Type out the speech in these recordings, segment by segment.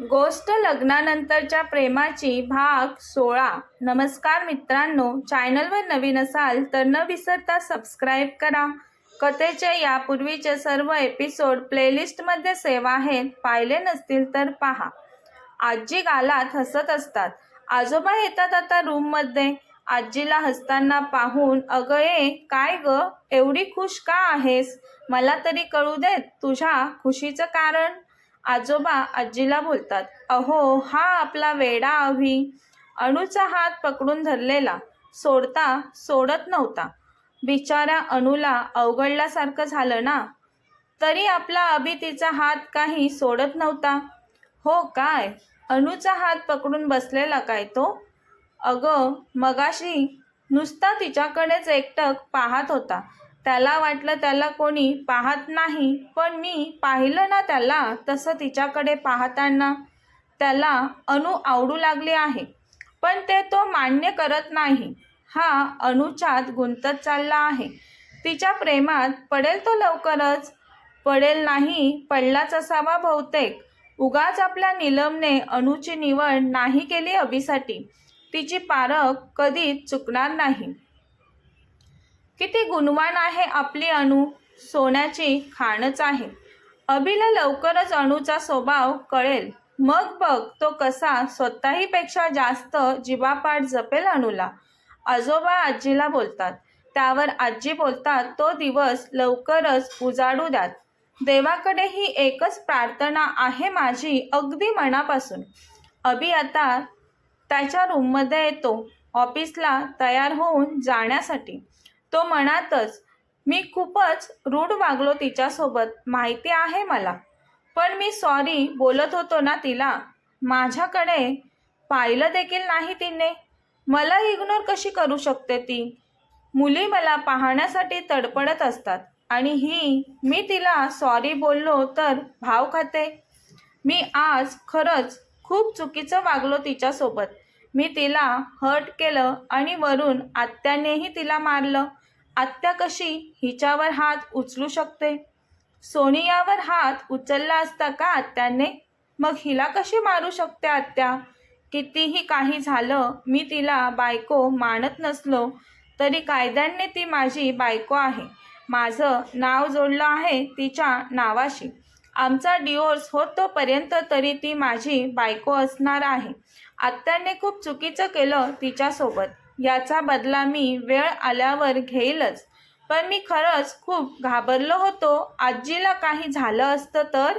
गोष्ट लग्नानंतरच्या प्रेमाची भाग सोळा. नमस्कार मित्रांनो चॅनलवर नवीन असाल तर न विसरता सबस्क्राईब करा. कथेचे यापूर्वीचे सर्व एपिसोड प्लेलिस्टमध्ये सेव आहेत. पाहिले नसतील तर पहा. आजी गालात हसत असतात. आजोबा येतात आता रूममध्ये आजीला हसताना पाहून अगं ए काय ग? एवढी खुश का आहेस? मला तरी कळू देत तुझ्या खुशीचं कारण. आजोबा आजीला बोलतात अहो हा आपला वेडा अभि. अणूचा हात पकडून धरलेला. सोडता सोडत नव्हता. बिचारा अणूला अवघडल्यासारखं झालं ना? तरी आपला अभि तिचा हात काही सोडत नव्हता. हो काय? अणूचा हात पकडून बसलेला काय तो? अगं मगाशी नुसता तिच्याकडेच एकटक पाहत होता. त्याला वाटलं त्याला कोणी पाहत नाही पण मी पाहिलं ना त्याला तसं तिच्याकडे पाहताना त्याला अणू आवडू लागले आहे. पण ते तो मान्य करत नाही. हा अणुच्यात गुंतत चालला आहे. तिच्या प्रेमात पडेल तो लवकरच. पडेल नाही पडलाच असावा बहुतेक. उगाच आपल्या निलमने अणूची निवड नाही केली अभिसाठी. तिची पारख कधीच चुकणार नाही. किती गुणवान आहे आपली अणू? सोन्याची खाणच आहे. अभिला लवकरच अणूचा स्वभाव कळेल. मग बघ तो कसा स्वतःहीपेक्षा जास्त जीवापाठ जपेल अणूला. आजोबा आजीला बोलतात. त्यावर आजी बोलतात तो दिवस लवकरच उजाडू द्यात. देवाकडे ही एकच प्रार्थना आहे माझी अगदी मनापासून. अभि आता त्याच्या रूममध्ये येतो ऑफिसला तयार होऊन जाण्यासाठी. तो म्हणातच मी खूपच रूढ वागलो तिच्यासोबत माहिती आहे मला. पण मी सॉरी बोलत होतो ना तिला. माझ्याकडे पाहिलं देखील नाही तिने. मला इग्नोर कशी करू शकते ती? मुली मला पाहण्यासाठी तडपडत असतात आणि ही मी तिला सॉरी बोललो तर भाव खाते. मी आज खरंच खूप चुकीचं वागलो तिच्यासोबत. मी तिला हर्ट केलं आणि वरून आत्यानेही तिला मारलं. आत्या कशी हिच्यावर हात उचलू शकते? सोनियावर हात उचलला असता का आत्याने? मग हिला कशी मारू शकते आत्या? कितीही काही झालं मी तिला बायको मानत नसलो तरी कायद्याने ती माझी बायको आहे. माझं नाव जोडलं आहे तिच्या नावाशी. आमचा डिवोर्स होतोपर्यंत तरी ती माझी बायको असणार आहे. आत्याने खूप चुकीचं केलं तिच्यासोबत. याचा बदला मी वेळ आल्यावर घेईलच. पण मी खरंच खूप घाबरलो होतो. आजीला काही झालं असतं तर?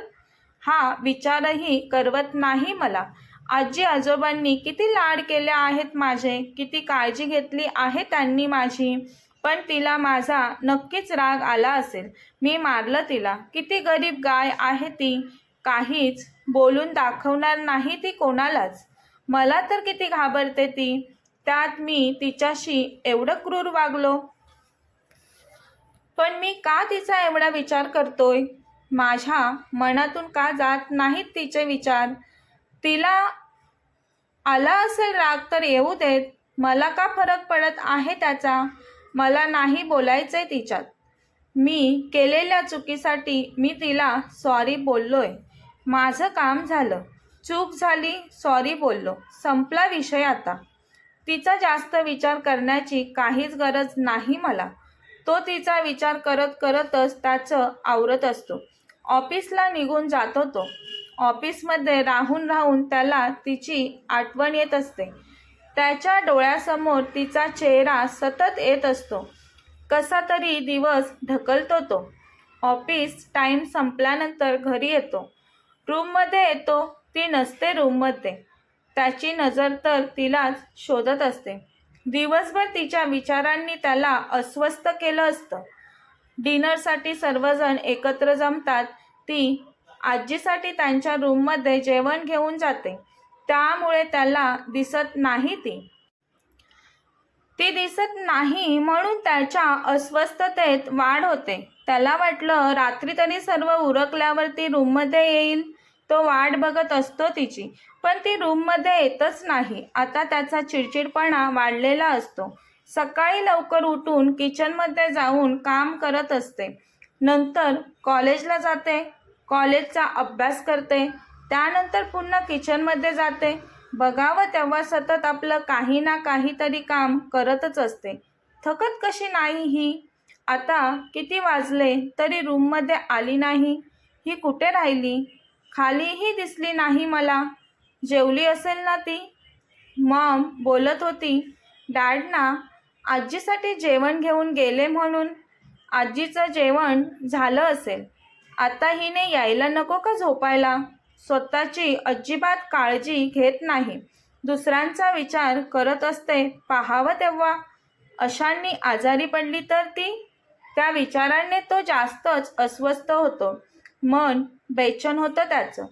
हा विचारही करवत नाही मला. आजी आजोबांनी किती लाड केले आहेत माझे किती काळजी घेतली आहे त्यांनी माझी. पण तिला माझा नक्कीच राग आला असेल. मी मारलं तिला. किती गरीब गाय आहे ती. काहीच बोलून दाखवणार नाही ती कोणालाच. मला तर किती घाबरते ती. त्यात मी तिच्याशी एवढं क्रूर वागलो. पण मी का तिचा एवढा विचार करतोय? माझ्या मनातून का जात नाहीत तिचे विचार? तिला आला असेल राग तर येऊ देत. मला का फरक पडत आहे त्याचा? मला नाही बोलायचंय तिच्यात. मी केलेल्या चुकीसाठी मी तिला सॉरी बोललोय. माझं काम झालं. चूक झाली सॉरी बोललो. संपला विषय आता. तिचा जास्त विचार करण्याची काहीच गरज नाही मला. तो तिचा विचार करत करतच त्याचं आवरत असतो. ऑफिसला निघून जातो तो ऑफिसमध्ये राहून राहून त्याला तिची आठवण येत असते. त्याच्या डोळ्यासमोर तिचा चेहरा सतत येत असतो. कसा तरी दिवस ढकलतो तो. ऑफिस टाईम संपल्यानंतर घरी येतो. रूममध्ये येतो ती नसते रूममध्ये. त्याची नजर तर तिलाच शोधत असते. दिवसभर तिच्या विचारांनी त्याला अस्वस्थ केलं असतं. डिनरसाठी सर्वजण एकत्र जमतात. ती आजीसाठी त्यांच्या रूममध्ये जेवण घेऊन जाते. त्यामुळे त्याला दिसत नाही ती. ती दिसत नाही म्हणून त्याच्या अस्वस्थतेत वाढ होते. त्याला वाटलं रात्री तरी सर्व उरकल्यावर ती रूममध्ये येईल. तो वाट बघत असतो तिची. पण ती रूममध्ये येतच नाही. आता त्याचा चिडचिडपणा वाढलेला असतो. सकाळी लवकर उठून किचनमध्ये जाऊन काम करत असते. नंतर कॉलेजला जाते. कॉलेजचा अभ्यास करते. त्यानंतर पुन्हा किचनमध्ये जाते. बघावं तेव्हा सतत आपलं काही ना काहीतरी काम करतच असते. थकत कशी नाही ही? आता किती वाजले तरी रूममध्ये आली नाही. ही कुठे राहिली? खालीही दिसली नाही मला. जेवली असेल ना ती? मॉम बोलत होती डॅड ना आजीसाठी जेवण घेऊन गेले म्हणून आजीचं जेवण झालं असेल. आता हिने यायला नको का झोपायला? स्वतःची अजिबात काळजी घेत नाही. दुसऱ्यांचा विचार करत असते पाहावं तेव्हा. अशांनी आजारी पडली तर ती? त्या विचाराने तो जास्तच अस्वस्थ होतो. मन बेचन होतं त्याचं.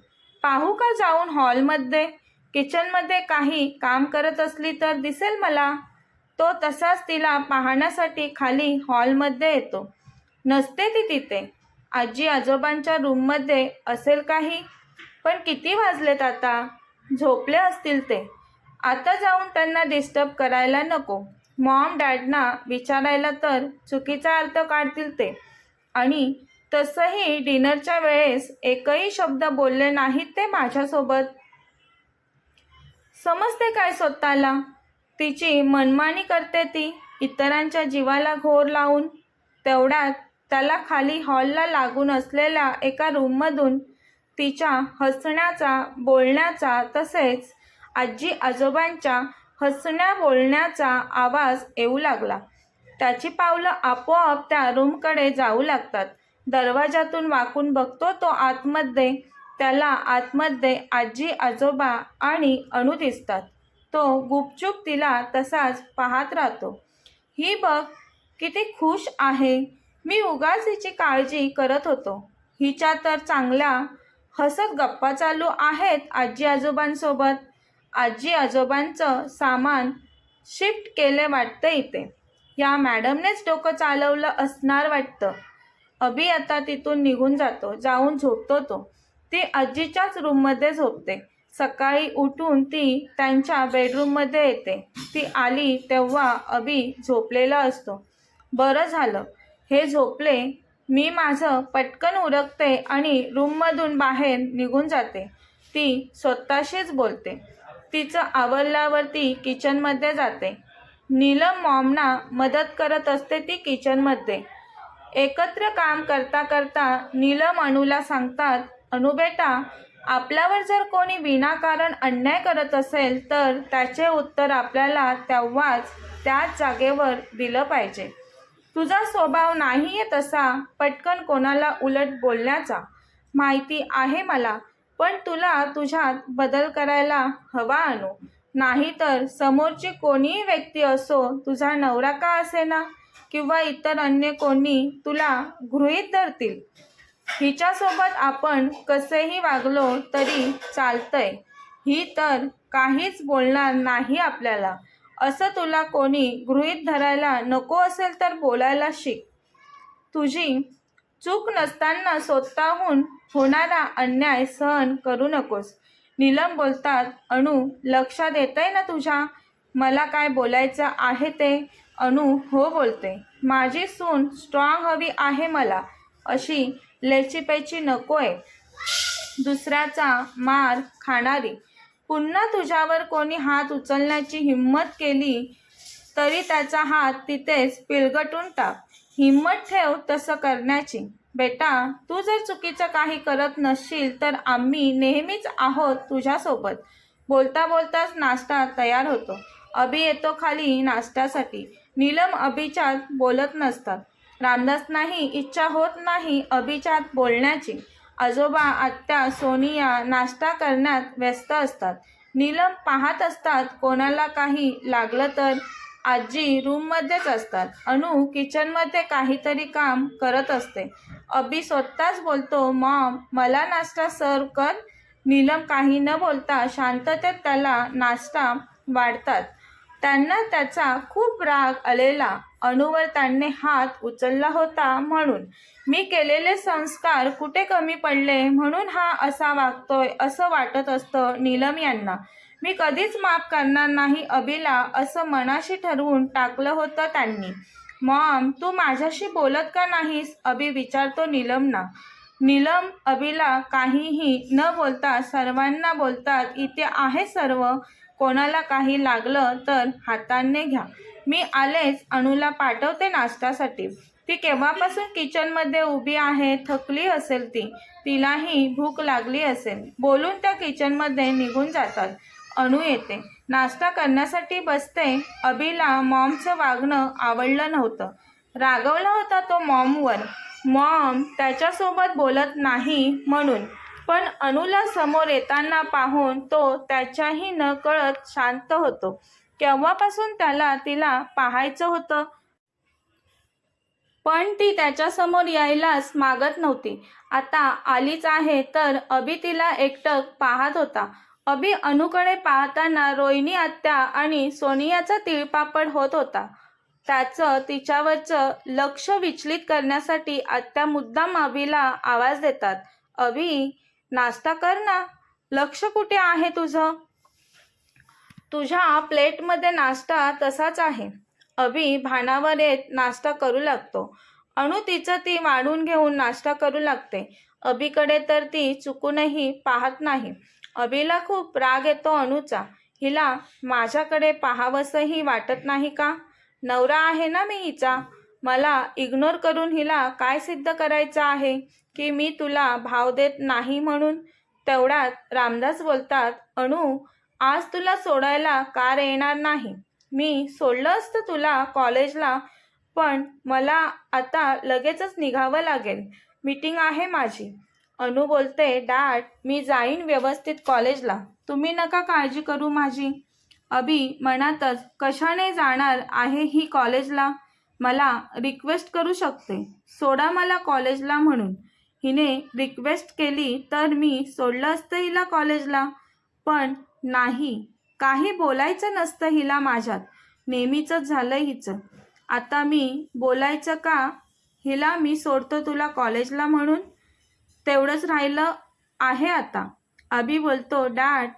पाहू का जाऊन हॉलमध्ये? किचनमध्ये काही काम करत असली तर दिसेल मला. तो तसाच तिला पाहण्यासाठी खाली हॉलमध्ये येतो. नसते ती तिथे. आजी आजोबांच्या रूममध्ये असेल काही? पण किती वाजलेत आता? झोपले असतील ते. आता जाऊन त्यांना डिस्टर्ब करायला नको. मॉम डॅडना विचारायला तर चुकीचा अर्थ काढतील ते. आणि तसंही डिनरच्या वेळेस एकही शब्द बोलले नाहीत ते माझ्यासोबत. समजते काय स्वतःला? तिची मनमानी करते ती इतरांच्या जीवाला घोर लावून. तेवढ्यात त्याला खाली हॉलला लागून असलेल्या एका रूममधून तिच्या हसण्याचा बोलण्याचा तसेच आजी आजोबांच्या हसण्या बोलण्याचा आवाज येऊ लागला. त्याची पावलं आपोआप त्या रूमकडे जाऊ लागतात. दरवाजातून वाकून बघतो तो आतमध्ये. त्याला आतमध्ये आजी आजोबा आणि अणू दिसतात. तो गुपचूप तिला तसाच पाहत राहतो. ही बघ किती खुश आहे. मी उगाच हिची काळजी करत होतो. हिच्या तर चांगल्या हसत गप्पा चालू आहेत आजी आजोबांसोबत. आजी आजोबांचं सामान शिफ्ट केले वाटतं इथे. या मॅडमनेच डोकं चालवलं असणार वाटतं. अभि आता तिथून निघून जातो जाऊन झोपतो तो. ती आजीच्याच रूममध्ये झोपते. सकाळी उठून ती त्यांच्या बेडरूममध्ये येते. ती आली तेव्हा अभि झोपलेला असतो. बरं झालं. हे झोपले मी माझं पटकन उरकते आणि रूममधून बाहेर निघून जाते. ती स्वतःशीच बोलते. तिचं आवरल्यावर ती किचनमध्ये जाते. नीलम मॉमना मदत करत असते ती किचनमध्ये एकत्र काम करता करता नीलम अणूला सांगतात अणू बेटा आपल्यावर जर कोणी विनाकारण अन्याय करत असेल तर त्याचे उत्तर आपल्याला तेव्हाच त्याच जागेवर दिलं पाहिजे. तुझा स्वभाव नाही आहे तसा पटकन कोणाला उलट बोलण्याचा. माहिती आहे मला पण तुला तुझ्यात बदल करायला हवा आणू नाहीतर समोरची कोणीही व्यक्ती असो तुझा नवरा का असेना? किंवा इतर अन्य कोणी तुला गृहीत धरतील. हिच्यासोबत आपण कसेही वागलो तरी चालतंय. ही तर काहीच बोलणार नाही आपल्याला. असं तुला कोणी गृहीत धरायला नको असेल तर बोलायला शिक. तुझी चूक नसताना स्वतःहून होणारा अन्याय सहन करू नकोस. नीलम बोलतात अणू लक्षात येतंय ना तुझ्या? मला काय बोलायचं आहे ते? अनु हो बोलते. माझी सून स्ट्रॉंग हवी आहे मला. अशी लेचीपेची नको आहे दुसऱ्याचा मार खाणारी. पुन्हा तुझ्यावर कोणी हात उचलण्याची हिंमत केली तरी त्याचा हात तिथेच पिळगटून टाक. हिंमत ठेव तसं करण्याची. बेटा तू जर चुकीचं काही करत नसशील तर आम्ही नेहमीच आहोत तुझ्यासोबत. बोलता बोलताच नाश्ता तयार होतो. अभि येतो खाली नाश्त्यासाठी. नीलम अभिजात बोलत नसतात. रामदास नाही इच्छा होत नाही अभिजात बोलण्याची. आजोबा आत्या सोनिया नाश्ता करण्यात व्यस्त असतात. नीलम पाहत असतात कोणाला काही लागलं तर आजी रूममध्येच असतात. अनु किचनमध्ये काहीतरी काम करत असते. अभि स्वतःच बोलतो मॉम मला नाश्ता सर्व कर. नीलम काही न बोलता शांततेत त्याला नाश्ता वाढतात. त्यांना त्याचा खूप राग आलेला. अणूवर त्यांनी हात उचलला होता म्हणून. मी केलेले संस्कार कुठे कमी पडले म्हणून हा असा वागतोय असं वाटत असतं नीलम यांना. मी कधीच माफ करणार नाही अभिला असं मनाशी ठरवून टाकलं होतं त्यांनी. मॉम तू माझ्याशी बोलत का नाहीस? अभि विचारतो नीलमना. नीलम अभिला काहीही न बोलता सर्वांना बोलतात इथे आहे सर्व. कोणाला काही लागलं तर हाताने घ्या. मी आलेच अणूला पाठवते नाश्त्यासाठी. ती केव्हापासून किचनमध्ये उभी आहे थकली असेल ती. तिलाही भूक लागली असेल. बोलून त्या किचनमध्ये निघून जातात. अणू येते. नाश्ता करण्यासाठी बसते. अभिला मॉमचं वागणं आवडलं नव्हतं. रागवला होता तो मॉमवर. मॉम त्याच्यासोबत बोलत नाही म्हणून. पण अणूला समोर येताना पाहून तो त्याच्याही न कळत शांत होतो. केव्हापासून त्याला तिला पाहायचं होतं? पण ती त्याच्यासमोर यायलाच मागत नव्हती. आता आलीच आहे तर अभि तिला एकटक पाहत होता. अभि अनुकडे पाहताना रोहिणी आत्या आणि सोनियाचा तिळपापड होत होता. त्याचं तिच्यावरचं लक्ष विचलित करण्यासाठी आत्या मुद्दाम अभिला आवाज देतात. अभि नाश्ता कर ना. लक्ष कुठे आहे तुझं? तुझ्या प्लेटमध्ये नाश्ता तसाच आहे. अभि भानावर येत नाश्ता करू लागतो. अणू तिचं ती वाढून घेऊन नाश्ता करू लागते. अभिकडे तर ती चुकूनही पाहत नाही. अभिला खूप राग येतो अणूचा हिला माझ्याकडे पाहावंसंही वाटत नाही का? नवरा आहे ना मी हिचा. मला इग्नोर करून हिला काय सिद्ध करायचं आहे? की मी तुला भाव देत नाही म्हणून तेवढ्यात रामदास बोलतात अणू आज तुला सोडायला कार येणार नाही. मी सोडलं असतं तुला कॉलेजला पण मला आता लगेचच निघावं लागेल. मीटिंग आहे माझी. अनु बोलते डॅड मी जाईन व्यवस्थित कॉलेजला. तुम्ही नका काळजी करू माझी. अभि मनातच कशाने जाणार आहे ही कॉलेजला? मला रिक्वेस्ट करू शकते. सोडा मला कॉलेजला म्हणून. हिने रिक्वेस्ट केली तर मी सोडलं असतं हिला कॉलेजला पण नाही काही बोलायचं नसतं हिला माझ्यात. नेहमीचंच झालं हिचं. आता मी बोलायचं का? हिला मी सोडतो तुला कॉलेजला म्हणून? तेवढंच राहिलं आहे आता. अभि बोलतो डॅड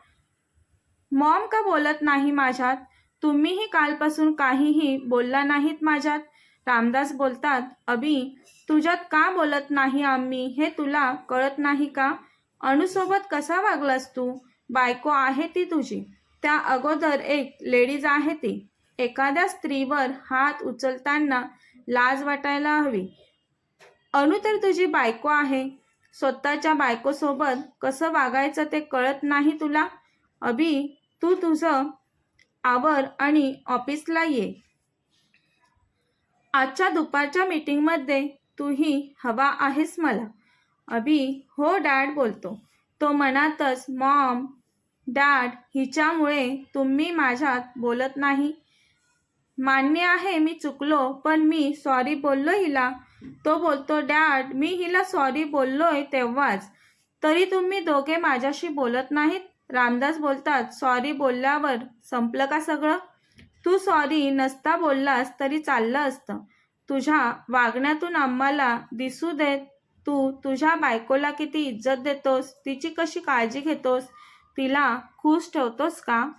मॉम का बोलत नाही माझ्यात? तुम्हीही कालपासून काहीही बोलला नाहीत माझ्यात. रामदास बोलतात अभि तुझ्यात का बोलत नाही आम्ही? हे तुला कळत नाही का? अणुसोबत कसा वागलास तू? बायको आहे ती तुझी. त्या अगोदर एक लेडीज आहे ती. एखाद्या स्त्रीवर हात उचलताना लाज वाटायला हवी. अणू तर तुझी बायको आहे. स्वतःच्या बायकोसोबत कसं वागायचं ते कळत नाही तुला? अभि तू तुझं आवर आणि ऑफिसला ये. आजच्या दुपारच्या मीटिंगमध्ये तूही हवा आहेस मला. अभि हो डॅड बोलतो. तो मनातच मॉम डॅड हिच्यामुळे तुम्ही माझ्यात बोलत नाही. मान्य आहे मी चुकलो पण मी सॉरी बोललो हिला. तो बोलतो डॅड मी हिला सॉरी बोललोय तेव्हाच. तरी तुम्ही दोघे माझ्याशी बोलत नाहीत. रामदास बोलतात सॉरी बोलल्यावर संपलं का सगळं? तू सॉरी नसता बोललास तरी चाललं असतं. तुझ्या वागण्यातून आम्हाला दिसू देत. तू तुझ्या बायकोला किती इज्जत देतोस? तिची कशी काळजी घेतोस? तिला खुश ठेवतोस का?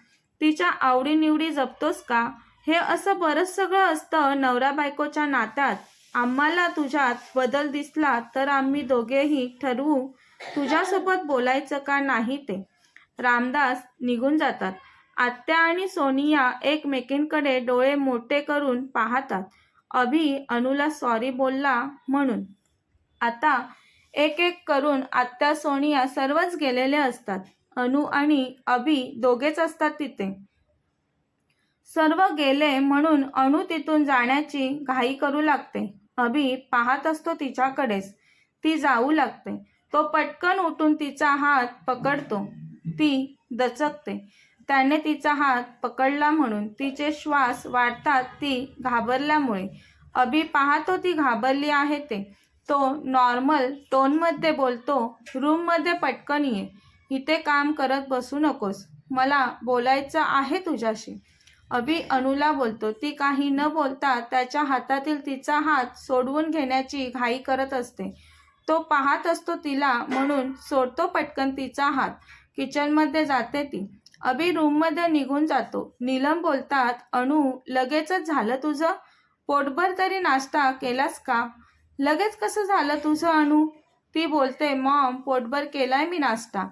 तिच्या आवडीनिवडी जपतोस का? हे असं बरंच सगळं असतं नवरा बायकोच्या नात्यात. आम्हाला तुझ्यात बदल दिसला तर आम्ही दोघेही ठरवू. तुझ्यासोबत बोलायचं का नाही ते? रामदास निघून जातात. आत्या आणि सोनिया एकमेकींकडे डोळे मोठे करून पाहतात. अभि अनुला सॉरी बोलला म्हणून. आता एक एक करून आत्या सोनिया सर्वच गेलेले असतात. अनु आणि अभि दोघेच असतात तिथे. सर्व गेले म्हणून अणू तिथून जाण्याची घाई करू लागते. अभि पाहत असतो तिच्याकडेच. ती जाऊ लागते. तो पटकन उठून तिचा हात पकडतो. ती दचकते. त्याने तिचा हात पकडला म्हणून तिचे श्वास वाढतात ती घाबरल्यामुळे. अभि पाहतो ती घाबरली आहे ते. तो नॉर्मल टोनमध्ये बोलतो रूममध्ये पटकन ये. इथे काम करत बसू नकोस. मला बोलायचं आहे तुझ्याशी. अभि अनुला बोलतो ती काही न बोलता त्याच्या हातातील तिचा हात सोडवून घेण्याची घाई करत असते. तो पाहत असतो तिला म्हणून सोडतो पटकन तिचा हात. किचनमध्ये जाते ती. अभि रूममध्ये निघून जातो. नीलम बोलतात अणू लगेचच झालं तुझं? पोटभर तरी नाश्ता केलास का? लगेच कसं झालं तुझं अणू ती बोलते मॉम पोटभर केलाय मी नाश्ता.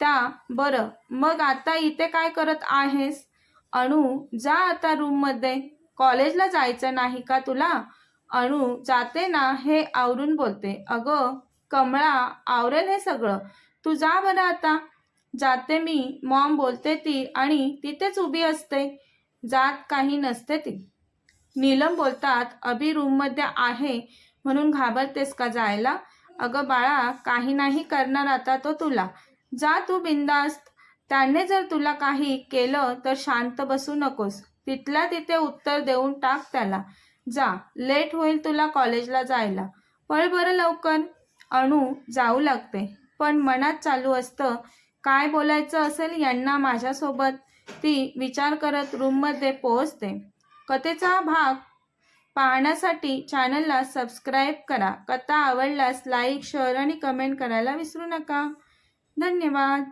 त्या बरं. मग आता इथे काय करत आहेस? अणू जा आता रूममध्ये कॉलेजला जायचं नाही का तुला? अणू जाते ना हे आवरून बोलते. अगं कमळा आवरेल हे सगळं. तू जा बरं आता. जाते मी मॉम बोलते ती आणि तिथेच उभी असते. जात काही नसते ती. नीलम बोलतात अभि रूममध्ये आहे म्हणून घाबरतेस का जायला? अगं बाळा काही नाही करणार आता तो तुला. जा तू बिंदास्त त्याने जर तुला काही केलं तर शांत बसू नकोस. तिथल्या तिथे उत्तर देऊन टाक त्याला. जा लेट होईल तुला कॉलेजला जायला. पळ बरं लवकर. अणू जाऊ लागते. पण मनात चालू असतं काय बोलायचं असेल यांना माझ्यासोबत ती विचार करत रूममध्ये पोहोचते. कथेचा भाग पाहण्यासाठी चॅनलला सबस्क्राईब करा. कथा आवडल्यास लाईक शेअर आणि कमेंट करायला विसरू नका. धन्यवाद.